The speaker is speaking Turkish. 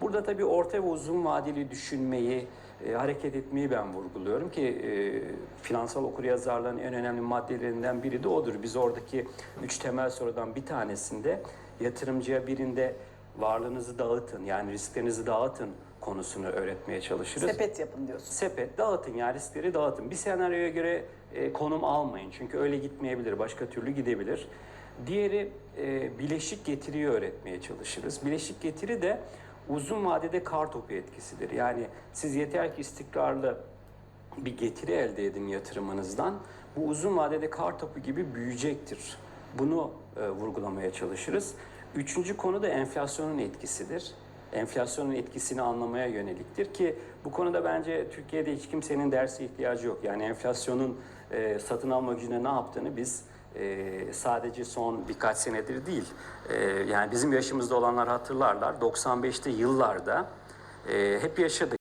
Burada tabii orta ve uzun vadeli düşünmeyi, e, hareket etmeyi ben vurguluyorum ki e, finansal okuryazarlığın en önemli maddelerinden biri de odur. Biz oradaki üç temel sorudan bir tanesinde yatırımcıya birinde varlığınızı dağıtın yani risklerinizi dağıtın konusunu öğretmeye çalışırız. Sepet yapın diyorsun. Sepet dağıtın yani riskleri dağıtın. Bir senaryoya göre e, konum almayın çünkü öyle gitmeyebilir, başka türlü gidebilir. Diğeri e, bileşik getiriyi öğretmeye çalışırız. Bileşik getiri de uzun vadede kar topu etkisidir. Yani siz yeter ki istikrarlı bir getiri elde edin yatırımınızdan. Bu uzun vadede kar topu gibi büyüyecektir. Bunu e, vurgulamaya çalışırız. Üçüncü konu da enflasyonun etkisidir. Enflasyonun etkisini anlamaya yöneliktir ki bu konuda bence Türkiye'de hiç kimsenin derse ihtiyacı yok. Yani enflasyonun e, satın alma gücüne ne yaptığını biz e, sadece son birkaç senedir değil. E, yani bizim yaşımızda olanlar hatırlarlar. 95'te yıllarda e, hep yaşadık.